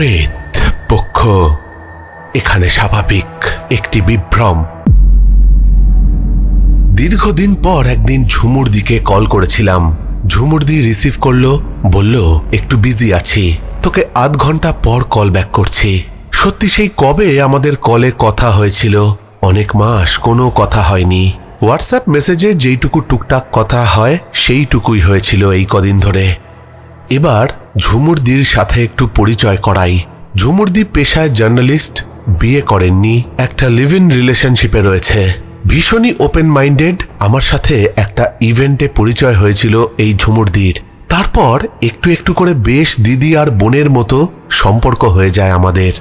প্রেত পক্ষ। এখানে স্বাভাবিক একটি বিভ্রম। দীর্ঘদিন পর একদিন ঝুমুর দিকে কল করেছিলাম। ঝুমুর দি রিসিভ করল, বলল, একটু বিজি আছি। তোকে আধ ঘণ্টা পর কল ব্যাক করছি। সত্যি সেই কবে আমাদের কলে কথা হয়েছিল? অনেক মাস কোনো কথা হয়নি। হোয়াটসঅ্যাপ মেসেজে যেইটুকু টুকটাক কথা হয়, সেইটুকুই হয়েছিল এই কদিন ধরে। এবার ঝুমুরদির সাথে একটু পরিচয় করাই। ঝুমুরদি পেশায় জার্নালিস্ট, বিয়ে করেননি, একটা লিভ ইন রিলেশনশিপে রয়েছে। ভীষণই ওপেন মাইন্ডেড আমার সাথে একটা ইভেন্টে পরিচয় হয়েছিল এই ঝুমুরদির। তারপর একটু একটু করে বেশ দিদি আর বোনের মতো সম্পর্ক হয়ে যায় আমাদের।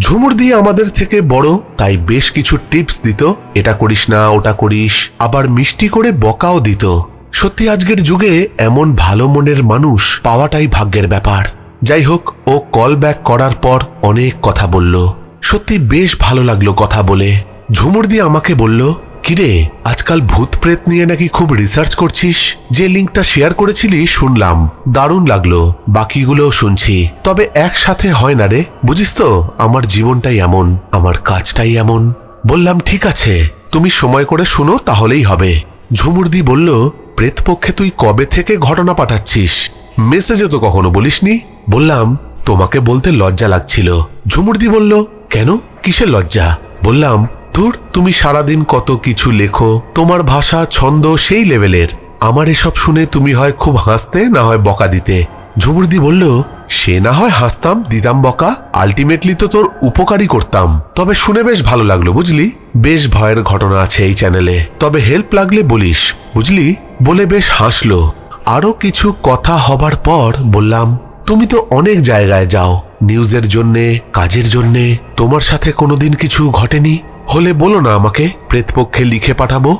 ঝুমুর দিয়ে আমাদের থেকে বড়, তাই বেশ কিছু টিপস দিত, এটা করিস না, ওটা করিস। আবার মিষ্টি করে বকাও দিত। সত্যি আজকের যুগে এমন ভালো মনের মানুষ পাওয়াটাই ভাগ্যের ব্যাপার। যাই হোক ও কল ব্যাক করার পর অনেক কথা বলল। সত্যি বেশ ভালো লাগল কথা বলে। ঝুমুর দিয়ে আমাকে বলল, কিরে, আজকাল ভূত প্রেত নিয়ে নাকি খুব রিসার্চ করছিস? যে লিঙ্কটা শেয়ার করেছিলি, শুনলাম। দারুণ লাগল। বাকিগুলোও শুনছি। তবে একসাথে হয় না রে। বুঝিস তো, আমার জীবনটাই এমন, আমার কাজটাই এমন। বললাম, ঠিক আছে, তুমি সময় করে শুনো, তাহলেই হবে। ঝুমুরদি বলল প্রেতপক্ষে তুই কবে থেকে ঘটনা পাঠাচ্ছিস? মেসেজে তো কখনো বলিসনি? বললাম, তোমাকে বলতে লজ্জা লাগছিল। ঝুমুরদি বলল, কেন? কিসের লজ্জা? বললাম, ধুর, তুমি সারাদিন কত কিছু লেখো, তোমার ভাষা, ছন্দ সেই লেভেলের। আমার এসব শুনে তুমি হয় খুব হাসতে, না হয় বকা দিতে। ঝুমুরদি বলল, সে না হয় হাসতাম, দিতাম বকা, আলটিমেটলি তো তোর উপকারই করতাম। তবে শুনে বেশ ভালো লাগল, বুঝলি? বেশ ভয়ের ঘটনা আছে এই চ্যানেলে। তবে হেল্প লাগলে বলিস, বুঝলি? বলে বেশ হাসল। আরও কিছু কথা হবার পর বললাম, তুমি তো অনেক জায়গায় যাও। নিউজের জন্যে, কাজের জন্যে, তোমার সাথে কোনোদিন কিছু ঘটেনি? হলে বলো না আমাকে প্রেতপক্ষে লিখে পাঠাবো?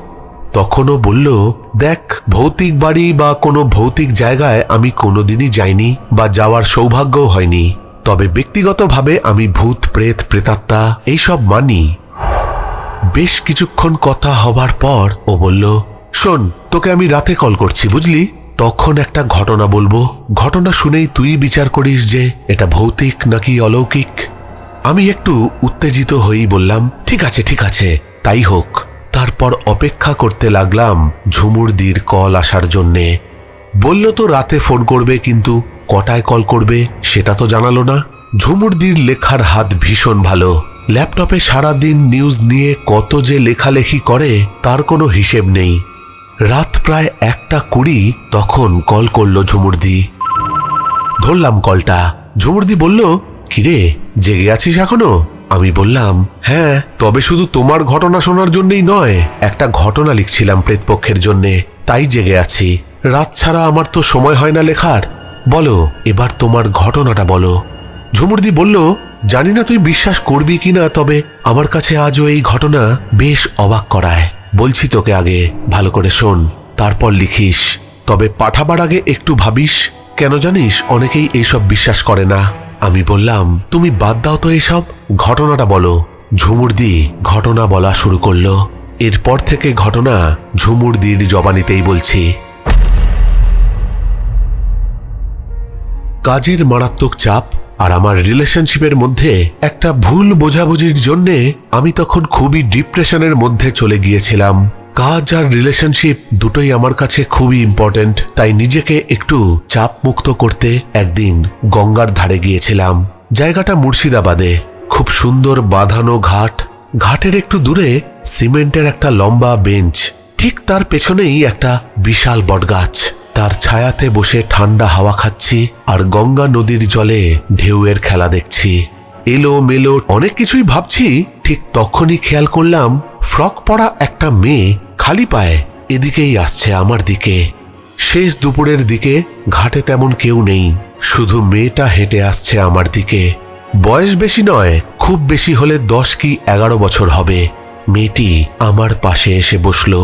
তখনও বলল, দেখ, ভৌতিক বাড়ি বা কোনো ভৌতিক জায়গায় আমি কোনোদিনই যাইনি বা যাওয়ার সৌভাগ্যও হয়নি। তবে ব্যক্তিগতভাবে আমি ভূত, প্রেত, প্রেতাত্মা, এইসব মানি। বেশ কিছুক্ষণ কথা হবার পর ও বলল শোন, তোকে আমি রাতে কল করছি, বুঝলি? তখন একটা ঘটনা বলব। ঘটনা শুনেই তুই বিচার করিস যে এটা ভৌতিক নাকি অলৌকিক। আমি একটু উত্তেজিত হয়েই বললাম, ঠিক আছে ঠিক আছে, তাই হোক। তারপর অপেক্ষা করতে লাগলাম ঝুমুরদির কল আসার জন্যে। বলল তো রাতে ফোন করবে, কিন্তু কটায় কল করবে সেটা তো জানালো না। ঝুমুরদির লেখার হাত ভীষণ ভালো। ল্যাপটপে সারাদিন নিউজ নিয়ে কত যে লেখালেখি করে, তার কোনো হিসেব নেই। রাত প্রায় একটা কুড়ি, তখন কল করল ঝুমুরদি। ধরলাম কলটা। ঝুমুরদি বলল, কিরে, জেগে আছিস এখনও? আমি বললাম হ্যাঁ তবে শুধু তোমার ঘটনা শোনার জন্যই নয়, একটা ঘটনা লিখছিলাম প্রেতপক্ষের জন্যে, তাই জেগে আছি। রাত ছাড়া আমার তো সময় হয় না লেখার। বলো, এবার তোমার ঘটনাটা বলো। ঝুমুরদি বলল, জানি না তুই বিশ্বাস করবি কিনা, তবে আমার কাছে আজও এই ঘটনা বেশ অবাক করায়। বলছি তোকে আগে, ভালো করে শোন, তারপর লিখিস। তবে পাঠাবার আগে একটু ভাবিস, কেন জানিস অনেকেই এইসব বিশ্বাস করে না। আমি বললাম, তুমি বাদ দাও তো এসব, ঘটনাটা বলো। ঝুমুরদি ঘটনা বলা শুরু করল। এরপর থেকে ঘটনা ঝুমুর ঝুমুরদির জবানিতেই বলছি। কাজের মারাত্মক চাপ আর আমার রিলেশনশিপের মধ্যে একটা ভুল বোঝাবুঝির জন্যে আমি তখন খুবই ডিপ্রেশনের মধ্যে চলে গিয়েছিলাম। কাজ আর রিলেশনশিপ দুটোই আমার কাছে খুবই ইম্পর্ট্যান্ট, তাই নিজেকে একটু চাপ মুক্ত করতে একদিন গঙ্গার ধারে গিয়েছিলাম। জায়গাটা মুর্শিদাবাদে, খুব সুন্দর বাঁধানো ঘাট। ঘাটের একটু দূরে সিমেন্টের একটা লম্বা বেঞ্চ, ঠিক তার পেছনেই একটা বিশাল বটগাছ। তার ছায়াতে বসে ঠান্ডা হাওয়া খাচ্ছি আর গঙ্গা নদীর জলে ঢেউয়ের খেলা দেখছি। এলো মেলো, অনেক কিছুই ভাবছি, ঠিক তখনই খেয়াল করলাম ফ্রক পরা একটা মেয়ে খালি পায়ে এদিকেই আসছে আমার দিকে। শেষ দুপুরের দিকে ঘাটে তেমন কেউ নেই, শুধু মেয়েটা হেঁটে আসছে আমার দিকে। বয়স বেশি নয়, খুব বেশি হলে দশ কি এগারো বছর হবে। মেয়েটি আমার পাশে এসে বসল।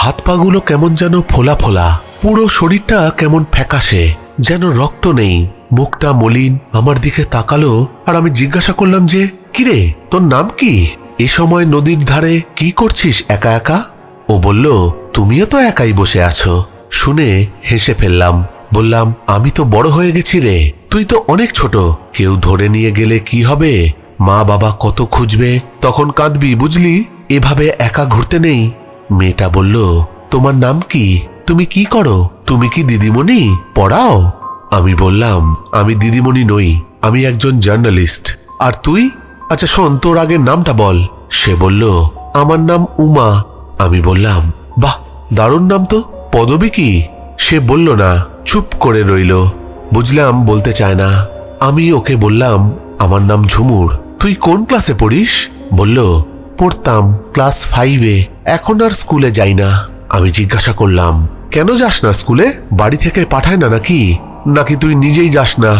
হাত পাগুলো কেমন যেন ফোলা ফোলা। পুরো শরীরটা কেমন ফ্যাকাশে। যেন রক্ত নেই। মুখটা মলিন, আমার দিকে তাকালো, আর আমি জিজ্ঞাসা করলাম যে, কিরে, তোর নাম কি? এ সময় নদীর ধারে কি করছিস একা একা? ও বলল, তুমিও তো একাই বসে আছো। শুনে হেসে ফেললাম। বললাম, আমি তো বড় হয়ে গেছি রে। তুই তো অনেক ছোট। কেউ ধরে নিয়ে গেলে কি হবে? মা বাবা কত খুঁজবে? তখন কাঁদবি, বুঝলি? এভাবে একা ঘুরতে নেই। মেয়েটা বলল, তোমার নাম কি? তুমি কি করো? তুমি কি দিদিমণি? পড়াও? আমি বললাম, আমি দিদিমণি নই, আমি একজন জার্নালিস্ট। আর তুই? আচ্ছা শোন, তোর আগের নামটা বল। সে বলল, আমার নাম উমা। আমি বললাম, বাহ, দারুণ নাম তো, পদবী কি? সে বলল না, চুপ করে রইল। বুঝলাম, বলতে চায় না। আমি ওকে বললাম, আমার নাম ঝুমুর, তুই কোন ক্লাসে পড়িস? বলল পড়তাম ক্লাস ফাইভে। এখন আর স্কুলে যাই না। আমি জিজ্ঞাসা করলাম, কেন যাস না স্কুলে? বাড়ি থেকে পাঠায় না নাকি? নাকি তুই নিজেই যাস না?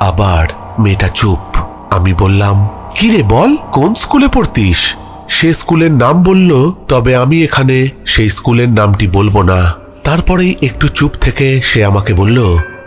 আবার মেয়েটা চুপ। আমি বললাম, কি রে বল, কোন স্কুলে পড়তিস? সে স্কুলের নাম বলল, তবে আমি এখানে সেই স্কুলের নামটি বলব না। তারপরেই একটু চুপ থেকে সে আমাকে বলল,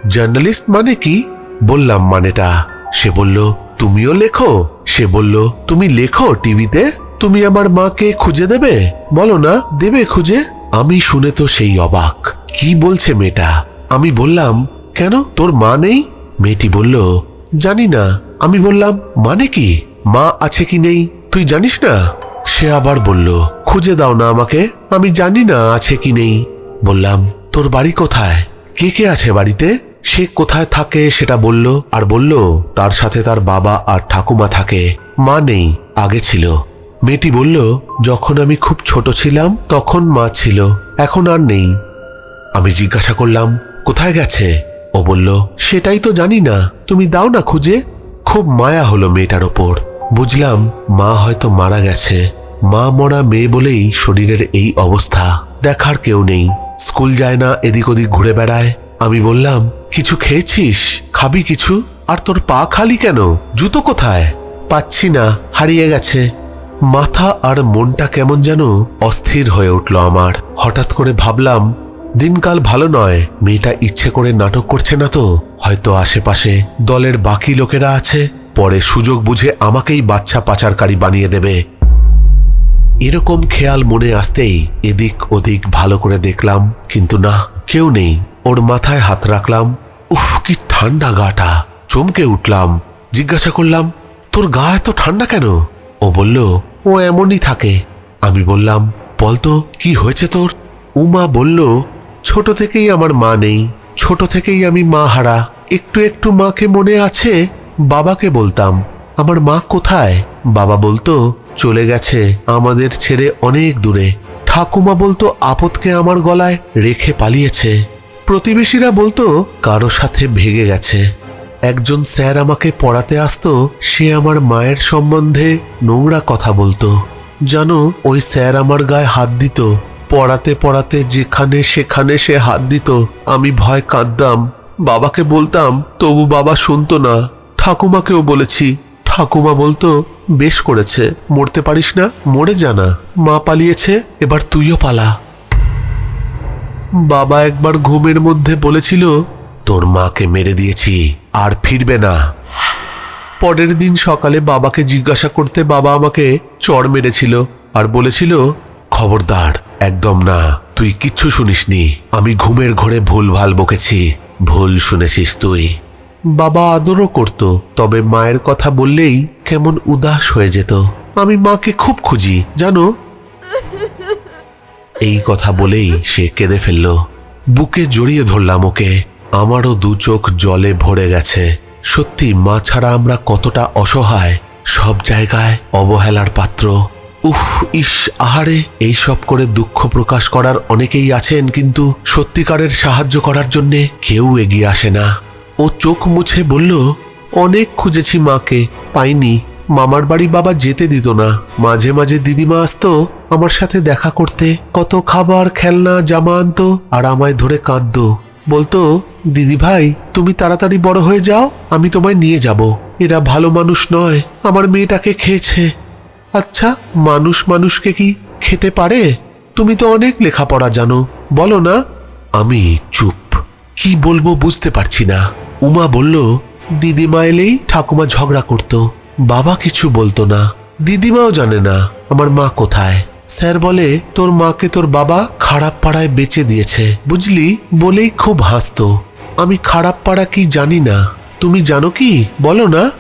জার্নালিস্ট মানে কি? বললাম মানেটা। সে বলল তুমিও লেখো? সে বলল, তুমি লেখো টিভিতে? তুমি আমার মাকে খুঁজে দেবে? বলো না, দেবে খুঁজে? আমি শুনে তো সেই অবাক। কি বলছে মেয়েটা? আমি বললাম, কেন? তোর মা নেই? মেয়েটি বলল, জানি না। আমি বললাম মানে কি? মা আছে কি নেই? তুই জানিস না? সে আবার বলল, খুঁজে দাও না আমাকে, আমি জানি না আছে কি নেই। বললাম, তোর বাড়ি কোথায়? কে কে আছে বাড়িতে? সে কোথায় থাকে সেটা বলল, আর বলল, তার সাথে তার বাবা আর ঠাকুমা থাকে, মা নেই, আগে ছিল। মেয়েটি বলল, যখন আমি খুব ছোট ছিলাম, তখন মা ছিল, এখন আর নেই। আমি জিজ্ঞাসা করলাম, কোথায় গেছে? ও বলল, সেটাই তো জানি না, তুমি দাও না খুঁজে। খুব মায়া হলো মেয়েটার ওপর। বুঝলাম, মা হয়তো মারা গেছে। মা মরা মেয়ে বলেই শরীরের এই অবস্থা, দেখার কেউ নেই। স্কুল যায় না, এদিক ওদিক ঘুরে বেড়ায়। আমি বললাম কিছু খেয়েছিস? খাবি কিছু? আর তোর পা খালি কেন? জুতো কোথায়? পাচ্ছি না, হারিয়ে গেছে। মাথা আর মনটা কেমন যেন অস্থির হয়ে উঠল আমার। হঠাৎ করে ভাবলাম, দিনকাল ভালো নয়, মেয়েটা ইচ্ছে করে নাটক করছে না তো। হয়তো আশেপাশে দলের বাকি লোকেরা আছে। পরে সুযোগ বুঝে আমাকেই বাচ্চা পাচারকারী বানিয়ে দেবে। এরকম খেয়াল মনে আসতেই এদিক ওদিক ভালো করে দেখলাম, কিন্তু না, কেউ নেই। ওর মাথায় হাত রাখলাম উফ, কি ঠান্ডা গাটা। চমকে উঠলাম, জিজ্ঞাসা করলাম, তোর গা এত ঠান্ডা কেন? ও বলল, ও এমনই থাকে। আমি বললাম, বলতো, কি হয়েছে তোর? উমা বলল, ছোট থেকেই আমার মা নেই, ছোট থেকেই আমি মা হারা। একটু একটু মাকে মনে আছে, বাবাকে বলতাম। আমার মা কোথায়? বাবা বলতো, চলে গেছে, আমাদের ছেড়ে অনেক দূরে। ঠাকুমা বলতো, আপদকে আমার গলায় রেখে পালিয়েছে। প্রতিবেশীরা বলতো, কারও সাথে ভেগে গেছে। একজন স্যার আমাকে পড়াতে আসতো, সে আমার মায়ের সম্বন্ধে নোংরা কথা বলতো। জানো, ওই স্যার আমার গায়ে হাত দিত। পড়াতে পড়াতে যেখানে সেখানে সে হাত দিত। আমি ভয় কাঁদতাম। বাবাকে বলতাম, তবু বাবা শুনতো না। ঠাকুমাকেও বলেছি। ঠাকুমা বলতো, বেশ করেছে। মরতে পারিস না, মরে জানা মা পালিয়েছে, এবার তুইও পালা। বাবা একবার ঘুমের মধ্যে বলেছিল, তোর মাকে মেরে দিয়েছি, আর ফিরবে না। পরের দিন সকালে বাবাকে জিজ্ঞাসা করতে বাবা আমাকে চড় মেরেছিল আর বলেছিল, খবরদার, একদম না, তুই কিচ্ছু শুনিসনি। আমি ঘুমের ঘরে ভুল ভালো বকেছি, ভুল শুনেছিস তুই। বাবা আদরও করত, তবে মায়ের কথা বললেই কেমন উদাস হয়ে যেত। আমি মাকে খুব খুঁজি, জানো এই কথা বলেই সে কেঁদে ফেলল। বুকে জড়িয়ে ধরলাম ওকে। আমারও দু চোখ জলে ভরে গেছে। সত্যি, মা ছাড়া আমরা কতটা অসহায়। সব জায়গায় অবহেলার পাত্র। উফ, ইস, আহারে, এইসব করে দুঃখ প্রকাশ করার অনেকেই আছেন, কিন্তু সত্যিকারের সাহায্য করার জন্যে কেউ এগিয়ে আসে না। ও চোখ মুছে বলল, অনেক খুঁজেছি মাকে, পাইনি। মামার বাড়ি বাবা যেতে দিত না। মাঝে মাঝে দিদিমা আসতো আমার সাথে দেখা করতে। কত খাবার, খেলনা, জামা আনতো আর আমায় ধরে কাঁদতো। বলতো দিদি ভাই তুমি তাড়াতাড়ি বড় হয়ে যাও, আমি তোমায় নিয়ে যাব। এরা ভালো মানুষ নয়, আমার মেয়েটাকে খেয়েছে। আচ্ছা মানুষ মানুষকে কি খেতে পারে? তুমি তো অনেক লেখাপড়া জানো। বলো না? আমি চুপ। কি বলব বুঝতে পারছি না। উমা বলল, দিদিমা এলেই ঠাকুমা ঝগড়া করত। বাবা কিছু বলতো না। দিদিমাও জানে না, আমার মা কোথায়? স্যার বলে, তোর মাকে তোর বাবা খারাপ পাড়ায় বেচে দিয়েছে। বুঝলি? বলেই খুব হাসতো। আমি খারাপ পাড়া কি জানি না। তুমি জানো কি? বলো না।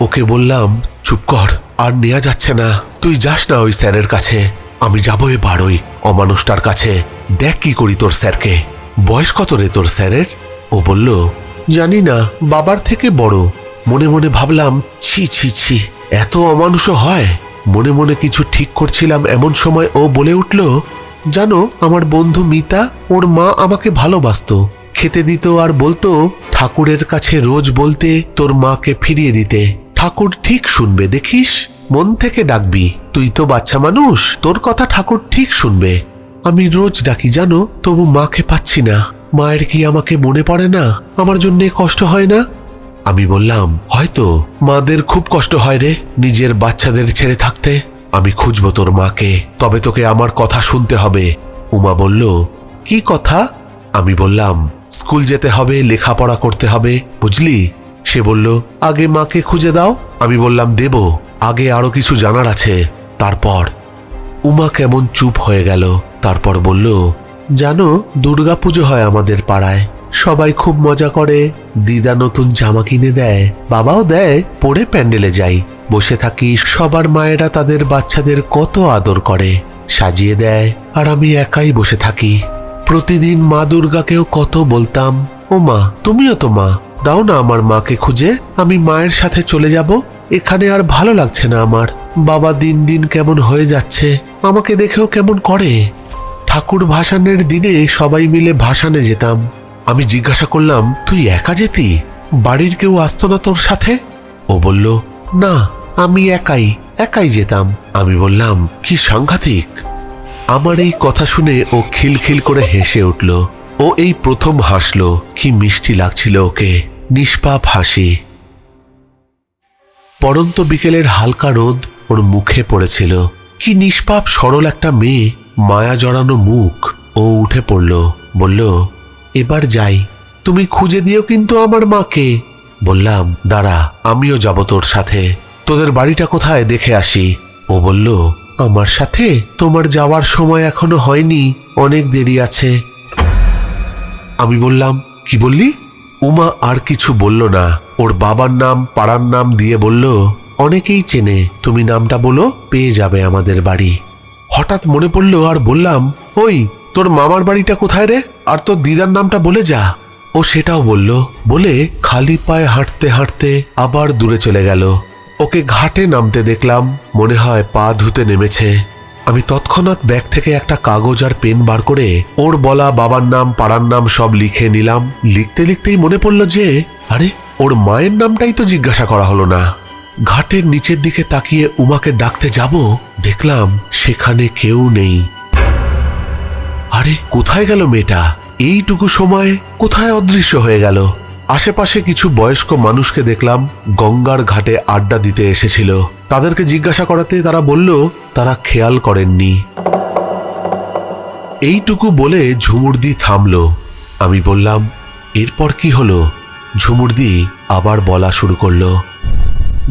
ওকে বললাম, চুপ কর, আর নেওয়া যাচ্ছে না। তুই যাস না ওই স্যারের কাছে। আমি যাব এ ওই অমানুষটার কাছে। দেখ কি করি তোর স্যারকে। বয়স কত রে তোর স্যারের? ও বলল, জানি না, বাবার থেকে বড়। মনে মনে ভাবলাম ছি ছি ছি। এত অমানুষও হয়? মনে মনে কিছু ঠিক করছিলাম এমন সময় ও বলে উঠল, জানো, আমার বন্ধু মিতা, ওর মা আমাকে ভালোবাসতো। খেতে দিত আর বলতো, ঠাকুরের কাছে রোজ বলতে তোর মাকে ফিরিয়ে দিতে। ঠাকুর ঠিক শুনবে, দেখিস? মন থেকে ডাকবি। তুই তো বাচ্চা মানুষ, তোর কথা ঠাকুর ঠিক শুনবে। আমি রোজ ডাকি, জানো, তবু মাকে পাচ্ছি না। মায়ের কি আমাকে মনে পড়ে না? আমার জন্যে কষ্ট হয় না? আমি বললাম, হয়তো মাদের খুব কষ্ট হয় রে নিজের বাচ্চাদের ছেড়ে থাকতে। আমি খুঁজবো তোর মাকে, তবে তোকে আমার কথা শুনতে হবে। উমা বলল, কি কথা? আমি বললাম, স্কুল যেতে হবে, লেখাপড়া করতে হবে, বুঝলি? সে বলল, আগে মাকে খুঁজে দাও। আমি বললাম, দেব, আগে আরও কিছু জানার আছে। তারপর উমা কেমন চুপ হয়ে গেল। তারপর বলল, জানো, দুর্গাপুজো হয় আমাদের পাড়ায়। সবাই খুব মজা করে। দিদা নতুন জামা কিনে দেয়, বাবাও দেয়, পরে প্যান্ডেলে যাই। বসে থাকি, সবার মায়েরা তাদের বাচ্চাদের কত আদর করে। সাজিয়ে দেয়, আর আমি একাই বসে থাকি। প্রতিদিন মা দুর্গাকেও কত বলতাম, ও মা, তুমিও তো মা, দাও না আমার মাকে খুঁজে, আমি মায়ের সাথে চলে যাব, এখানে আর ভালো লাগছে না আমার। বাবা দিন দিন কেমন হয়ে যাচ্ছে, আমাকে দেখেও কেমন করে। ঠাকুর ভাসানের দিনে সবাই মিলে ভাসানে যেতাম। আমি জিজ্ঞাসা করলাম, তুই একা যেতি? বাড়ির কেউ আসতো না তোর সাথে? ও বলল, না, আমি একাই একাই যেতাম। আমি বললাম, কি সাংঘাতিক? আমার এই কথা শুনে ও খিলখিল করে হেসে উঠল। ও এই প্রথম হাসলো, কি মিষ্টি লাগছিল ওকে, নিষ্পাপ হাসি। পরন্ত বিকেলের হালকা রোদ ওর মুখে পড়েছিল। কি নিষ্পাপ, সরল একটা মেয়ে, মায়া জড়ানো মুখ। ও উঠে পড়ল, বলল এবার যাই। তুমি খুঁজে দিও কিন্তু আমার মাকে। বললাম, দাঁড়া, আমিও যাব তোর সাথে। তোদের বাড়িটা কোথায় দেখে আসি। ও বলল, আমার সাথে? তোমার যাওয়ার সময় এখনও হয়নি, অনেক দেরি আছে। আমি বললাম, কি বললি? উমা আর কিছু বলল না। ওর বাবার নাম, পাড়ার নাম দিয়ে বলল, অনেকেই চেনে, তুমি নামটা বলো, পেয়ে যাবে আমাদের বাড়ি। হঠাৎ মনে পড়ল আর বললাম, ওই, তোর মামার বাড়িটা কোথায় রে? আর তোর দিদার নামটা বলে যা। ও সেটাও বলল। বলে খালি পায়ে হাঁটতে হাঁটতে আবার দূরে চলে গেল। ওকে ঘাটে নামতে দেখলাম, মনে হয় পা ধুতে নেমেছে। আমি তৎক্ষণাৎ ব্যাগ থেকে একটা কাগজ আর পেন বার করে ওর বলা বাবার নাম, পাড়ার নাম সব লিখে নিলাম। লিখতে লিখতেই মনে পড়ল যে, আরে, ওর মায়ের নামটাই তো জিজ্ঞাসা করা হলো না। ঘাটের নিচের দিকে তাকিয়ে উমাকে ডাকতে যাব, দেখলাম সেখানে কেউ নেই। আরে, কোথায় গেল মেয়েটা? এইটুকু সময় কোথায় অদৃশ্য হয়ে গেল? আশেপাশে কিছু বয়স্ক মানুষকে দেখলাম গঙ্গার ঘাটে আড্ডা দিতে এসেছিল। তাদেরকে জিজ্ঞাসা করাতে তারা বলল, তারা খেয়াল করেননি। এইটুকু বলে ঝুমুরদি থামল। আমি বললাম, এরপর কি হলো? ঝুমুরদি আবার বলা শুরু করল,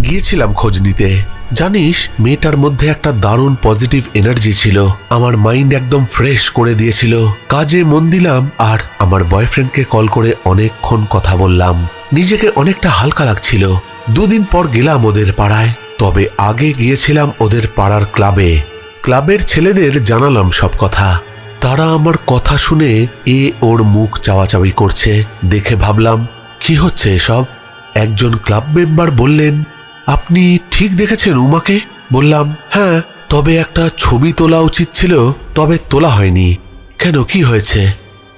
গিয়েছিলাম খোঁজ নিতে। জানিস, মেয়েটার মধ্যে একটা দারুণ পজিটিভ এনার্জি ছিল। আমার মাইন্ড একদম ফ্রেশ করে দিয়েছিল। কাজে মন দিলাম আর আমার বয়ফ্রেন্ডকে কল করে অনেকক্ষণ কথা বললাম। নিজেকে অনেকটা হালকা লাগছিল। দুদিন পর গেলাম ওদের পাড়ায়। তবে আগে গিয়েছিলাম ওদের পাড়ার ক্লাবে ক্লাবের ছেলেদের জানালাম সব কথা। তারা আমার কথা শুনে এ ওর মুখ চাওয়াচাওয়ি করছে। দেখে ভাবলাম, কি হচ্ছে এসব? একজন ক্লাব মেম্বার বললেন আপনি ঠিক দেখেছেন উমাকে? বললাম হ্যাঁ তবে একটা ছবি তোলা উচিত ছিল, তবে তোলা হয়নি। কেন, কি হয়েছে?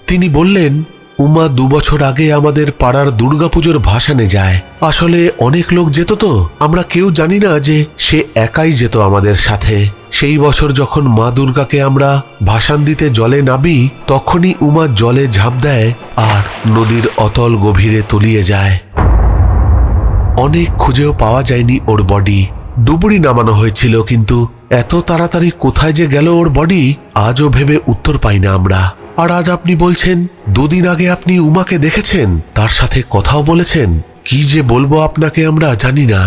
তিনি বললেন, উমা দু বছর আগে আমাদের পাড়ার দুর্গাপুজোর ভাসানে যায়। আসলে অনেক লোক যেত তো, আমরা কেউ জানি না যে সে একাই যেত আমাদের সাথে। সেই বছর যখন মা দুর্গাকে আমরা ভাসান দিতে জলে নাবি তখনই উমা জলে ঝাঁপ দেয় আর নদীর অতল গভীরে তলিয়ে যায়। অনেক খুঁজেও পাওয়া যায়নি ওর বডি ডুবুরি নামানো হয়েছিল, কিন্তু এত তাড়াতাড়ি কোথায় যে গেল ওর বডি আজও ভেবে উত্তর পাই না আমরা। আর আজ আপনি বলছেন, দুদিন আগে আপনি উমাকে দেখেছেন, তার সাথে কথাও বলেছেন। কি যে বলব আপনাকে আমরা জানি না।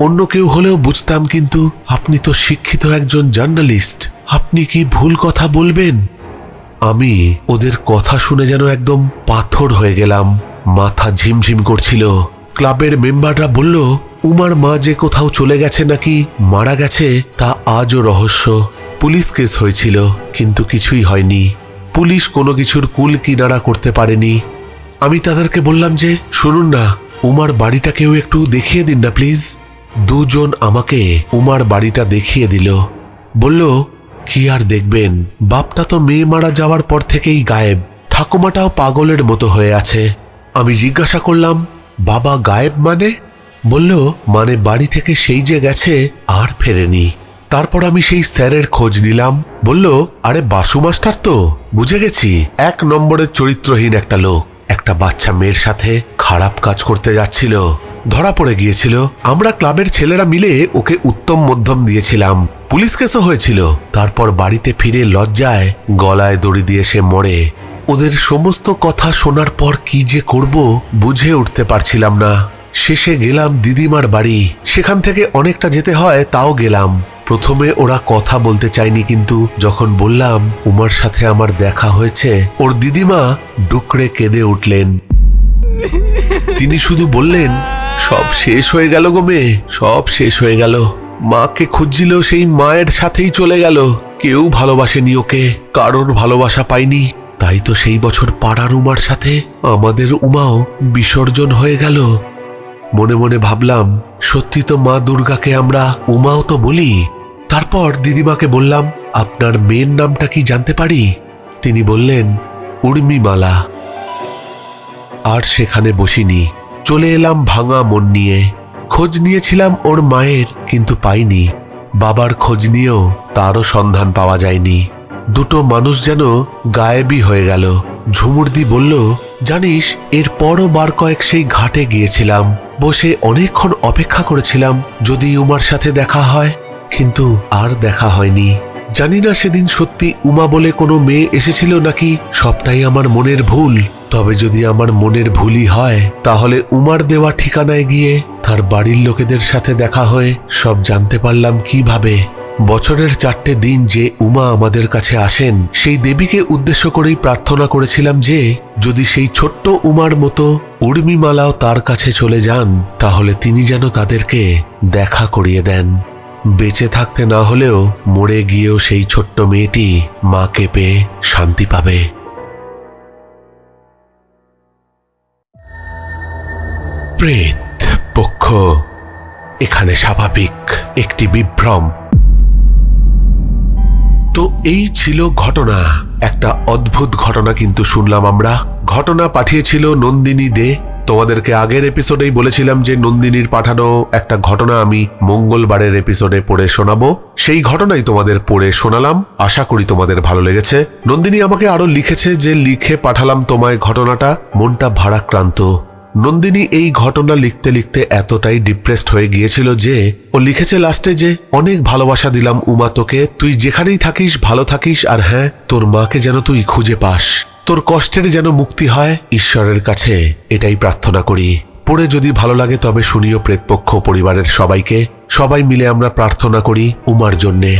অন্য কেউ হলেও বুঝতাম, কিন্তু আপনি তো শিক্ষিত একজন জার্নালিস্ট। আপনি কি ভুল কথা বলবেন? আমি ওদের কথা শুনে যেন একদম পাথর হয়ে গেলাম। মাথা ঝিমঝিম করছিল। ক্লাবের মেম্বাররা বলল, উমার মা যে কোথাও চলে গেছে নাকি মারা গেছে, তা আজও রহস্য। পুলিশ কেস হয়েছিল, কিন্তু কিছুই হয়নি। পুলিশ কোনো কিছুর কুল কিনারা করতে পারেনি। আমি তাদেরকে বললাম যে, শুনুন না, উমার বাড়িটা কেউ একটু দেখিয়ে দিন না প্লিজ। দুজন আমাকে উমার বাড়িটা দেখিয়ে দিল। বলল, কি আর দেখবেন, বাপটা তো মেয়ে মারা যাওয়ার পর থেকেই গায়েব। ঠাকুমাটাও পাগলের মতো হয়ে আছে। আমি জিজ্ঞাসা করলাম বাবা গায়েব মানে? বলল মানে বাড়ি থেকে সেই যে গেছে, আর ফেরেনি। তারপর আমি সেই স্যারের খোঁজ নিলাম। বলল, আরে বাসু মাস্টার তো, বুঝে গেছি। এক নম্বরের চরিত্রহীন একটা লোক। একটা বাচ্চা মেয়ের সাথে খারাপ কাজ করতে যাচ্ছিল। ধরা পড়ে গিয়েছিল। আমরা ক্লাবের ছেলেরা মিলে ওকে উত্তম মধ্যম দিয়েছিলাম। পুলিশ কেসও হয়েছিল। তারপর বাড়িতে ফিরে লজ্জায় গলায় দড়ি দিয়ে সে মরে। ওদের সমস্ত কথা শোনার পর কি যে করব বুঝে উঠতে পারছিলাম না। শেষে গেলাম দিদিমার বাড়ি। সেখান থেকে অনেকটা যেতে হয়, তাও গেলাম। প্রথমে ওরা কথা বলতে চায়নি, কিন্তু যখন বললাম, উমার সাথে আমার দেখা হয়েছে, ওর দিদিমা ডুকরে কেঁদে উঠলেন। তিনি শুধু বললেন, সব শেষ হয়ে গেল গো মেয়ে, সব শেষ হয়ে গেল। মাকে খুঁজছিল সেই মায়ের সাথেই চলে গেল। কেউ ভালোবাসেনি ওকে, কারোর ভালোবাসা পায়নি। তাই তো সেই বছর পাড়ার উমার সাথে আমাদের উমাও বিসর্জন হয়ে গেল। মনে মনে ভাবলাম, সত্যি তো মা দুর্গাকে আমরা উমাও তো বলি। তারপর দিদিমাকে বললাম, আপনার মেয়ের নামটা কি জানতে পারি? তিনি বললেন, উর্মিমালা। আর সেখানে বসিনি। চলে এলাম ভাঙা মন নিয়ে। খোঁজ নিয়েছিলাম ওর মায়ের, কিন্তু পাইনি। বাবার খোঁজ নিয়েও তারও সন্ধান পাওয়া যায়নি। দুটো মানুষ যেন গায়েবই হয়ে গেল। ঝুমুরদি বলল, জানিস, এরপরও বার কয়েক সেই ঘাটে গিয়েছিলাম। বসে অনেকক্ষণ অপেক্ষা করেছিলাম, যদি উমার সাথে দেখা হয়। কিন্তু আর দেখা হয়নি। জানি না সেদিন সত্যি উমা বলে কোনো মেয়ে এসেছিল নাকি, সবটাই আমার মনের ভুল। তবে যদি আমার মনের ভুলই হয়, তাহলে উমার দেওয়া ঠিকানায় গিয়ে তার বাড়ির লোকেদের সাথে দেখা হয়ে সব জানতে পারলাম কীভাবে। বছরের চারটে দিন যে উমা আমাদের কাছে আসেন, সেই দেবীকে উদ্দেশ্য করেই প্রার্থনা করেছিলাম যে, যদি সেই ছোট্ট উমার মতো উর্মিমালাও তার কাছে চলে যান, তাহলে তিনি যেন তাদেরকে দেখা করিয়ে দেন। বেঁচে থাকতে না হলেও মরে গিয়েও সেই ছোট্ট মেয়েটি মাকে পেয়ে শান্তি পাবে। প্রেত পক্ষ, এখানে স্বাভাবিক একটি বিভ্রম। তো এই ছিল ঘটনা। একটা অদ্ভুত ঘটনা কিন্তু শুনলাম আমরা। ঘটনা পাঠিয়েছিল নন্দিনী দে। তোমাদেরকে আগের এপিসোডেই বলেছিলাম যে নন্দিনীর পাঠানো একটা ঘটনা আমি মঙ্গলবারের এপিসোডে পড়ে শোনাবো। সেই ঘটনাই তোমাদের পড়ে শোনালাম। আশা করি তোমাদের ভালো লেগেছে। নন্দিনী আমাকে আরও লিখেছে যে, লিখে পাঠালাম তোমায় ঘটনাটা। মনটা ভারাক্রান্ত। নন্দিনী এই ঘটনা লিখতে লিখতে এতটাই ডিপ্রেসড হয়ে গিয়েছিল যে, ও লিখেছে লাস্টে যে, অনেক ভালোবাসা দিলাম উমা তোকে, তুই যেখানেই থাকিস, ভালো থাকিস, আর হ্যাঁ তোর মাকে যেন তুই খুঁজে পাস। তোর কষ্টের যেন মুক্তি হয় ঈশ্বরের কাছে। এটাই প্রার্থনা করি। পড়ে যদি ভালো লাগে তবে শুনিও প্রেতপক্ষ পরিবারের সবাইকে। সবাই মিলে আমরা প্রার্থনা করি উমার জন্যে।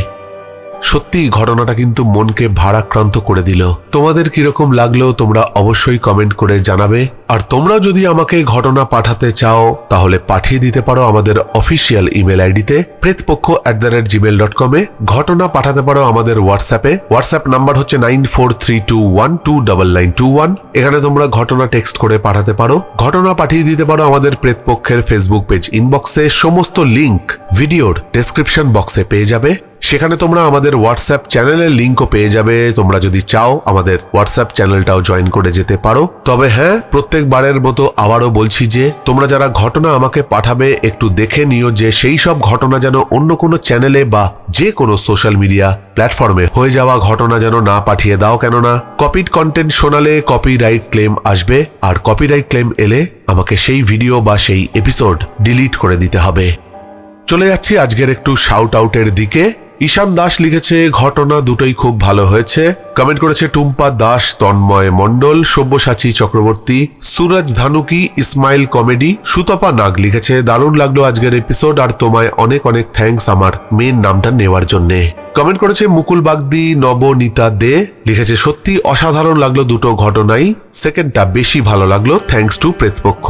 সত্যি ঘটনাটা কিন্তু মনকে ভারাক্রান্ত করে দিল। তোমাদের কীরকম লাগল তোমরা অবশ্যই কমেন্ট করে জানাবে। আর তোমরা যদি আমাকে ঘটনা পাঠাতে চাও, তাহলে পাঠিয়ে দিতে পারো আমাদের অফিসিয়াল ইমেল আইডিতে Pretpokkho at the rate gmail dot কমে ঘটনা পাঠাতে পারো আমাদের হোয়াটসঅ্যাপে হোয়াটসঅ্যাপ নাম্বার হচ্ছে nine four three two one two double nine two one এখানে তোমরা ঘটনা টেক্সট করে পাঠাতে পারো। ঘটনা পাঠিয়ে দিতে পারো আমাদের প্রেতপক্ষের ফেসবুক পেজ ইনবক্সে সমস্ত লিংক ভিডিওর ডেসক্রিপশন বক্সে পেয়ে যাবে। সেখানে তোমরা আমাদের হোয়াটসঅ্যাপ চ্যানেলের লিঙ্কও পেয়ে যাবে। তোমরা যদি চাও আমাদের হোয়াটসঅ্যাপ চ্যানেলটাও জয়েন করে যেতে পারো। তবে হ্যাঁ প্রত্যেকবারের মতো আবারও বলছি যে, তোমরা যারা ঘটনা আমাকে পাঠাবে, একটু দেখে নিও যে সেই সব ঘটনা যেন অন্য কোনো চ্যানেলে বা যে কোনো সোশ্যাল মিডিয়া প্ল্যাটফর্মে হয়ে যাওয়া ঘটনা যেন না পাঠিয়ে দাও কেননা কপিড কন্টেন্ট শোনালে কপিরাইট ক্লেম আসবে। আর কপিরাইট ক্লেম এলে আমাকে সেই ভিডিও বা সেই এপিসোড ডিলিট করে দিতে হবে। চলে যাচ্ছি আজকের একটু শাউট আউটের দিকে। ঈশান দাস লিখেছে, ঘটনা দুটোই খুব ভালো হয়েছে। কমেন্ট করেছে, টুম্পা দাস, তন্ময় মণ্ডল, সব্যসাচী চক্রবর্তী, সুরজ ধানুকি, ইসমাইল কমেডি, সুতপা নাগ লিখেছে, দারুণ লাগল আজকের এপিসোড আর তোমায় অনেক অনেক থ্যাঙ্কস আমার মেন নামটা নেওয়ার জন্যে। কমেন্ট করেছে, মুকুল বাগদি, নবনীতা দে, লিখেছে, সত্যি অসাধারণ লাগল দুটো ঘটনাই সেকেন্ডটা বেশি ভালো লাগল থ্যাঙ্কস টু প্রেতপক্ষ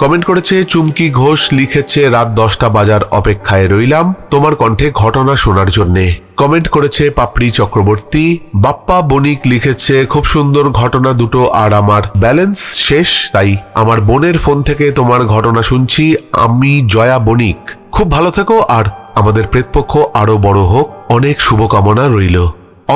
কমেন্ট করেছে, চুমকি ঘোষ লিখেছে, রাত দশটা বাজার অপেক্ষায় রইলাম তোমার কণ্ঠে ঘটনা শোনার জন্যে। কমেন্ট করেছে, পাপড়ি চক্রবর্তী, বাপ্পা বণিক লিখেছে, খুব সুন্দর ঘটনা দুটো আর আমার ব্যালেন্স শেষ, তাই আমার বোনের ফোন থেকে তোমার ঘটনা শুনছি, আমি জয়া বণিক। খুব ভালো থেকো, আর আমাদের প্রেতপক্ষ আরও বড় হোক, অনেক শুভকামনা রইল।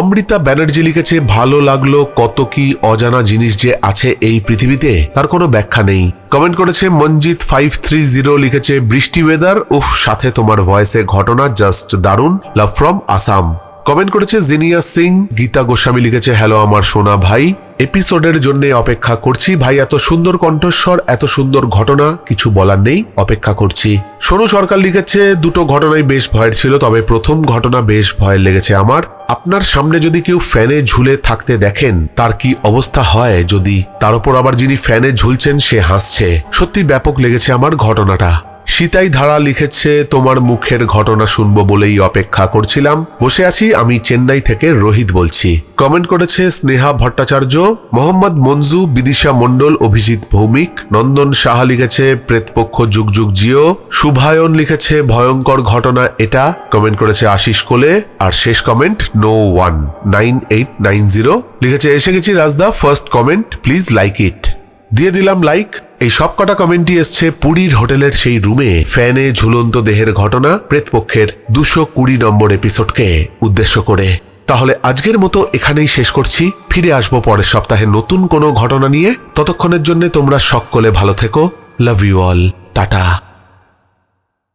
অমৃতা ব্যানার্জি লিখেছে, ভালো লাগল কত কি অজানা জিনিস যে আছে এই পৃথিবীতে, তার কোনো ব্যাখ্যা নেই। কমেন্ট করেছে, মঞ্জিত ফাইভ থ্রি জিরো লিখেছে, বৃষ্টি ওয়েদার উফ, সাথে তোমার ভয়েসে ঘটনা জাস্ট দারুণ লাভ ফ্রম আসাম কমেন্ট করেছে জিনিয়া সিং, গীতা গোস্বামী লিখেছে হ্যালো আমার সোনা ভাই। এপিসোডের জন্য অপেক্ষা করছি। ভাই, এত সুন্দর কণ্ঠস্বর, এত সুন্দর ঘটনা, কিছু বলার নেই, অপেক্ষা করছি। সোনু সরকার লিখেছে, দুটো ঘটনাই বেশ ভয়ের ছিল, তবে প্রথম ঘটনা বেশ ভয়ের লেগেছে আমার। আপনার সামনে যদি কেউ ফ্যানে ঝুলে থাকতে দেখেন, তার কি অবস্থা হয়? যদি তার উপর আবার যিনি ফ্যানে ঝুলছেন, সে হাসছে। সত্যি ব্যাপক লেগেছে আমার ঘটনাটা। সীতাই ধারা লিখেছে, তোমার মুখের ঘটনা শুনব বলেই অপেক্ষা করছিলাম। বসে আছি, আমি চেন্নাই থেকে রোহিত বলছি। কমেন্ট করেছে স্নেহা ভট্টাচার্য, মোহাম্মদ মঞ্জু বিদিশা মণ্ডল, অভিজিৎ ভৌমিক, নন্দন সাহা লিখেছে প্রেতপক্ষ যুগ যুগ জিও শুভায়ন লিখেছে, ভয়ঙ্কর ঘটনা এটা। কমেন্ট করেছে আশিস কোলে, আর শেষ comment no one nine eight nine zero লিখেছে, এসে গেছি Rajda first comment please like it দিয়ে দিলাম লাইক এই সবকটা কমেন্টই এসছে পুরীর হোটেলের সেই রুমে। ফ্যানে ঝুলন্ত দেহের ঘটনা, প্রেতপক্ষের দুশো কুড়ি নম্বর এপিসোডকে উদ্দেশ্য করে। তাহলে আজকের মতো এখানেই শেষ করছি। ফিরে আসব পরের সপ্তাহে নতুন কোনো ঘটনা নিয়ে। ততক্ষণের জন্য তোমরা সকলে ভালো থেকো। Love you all tata.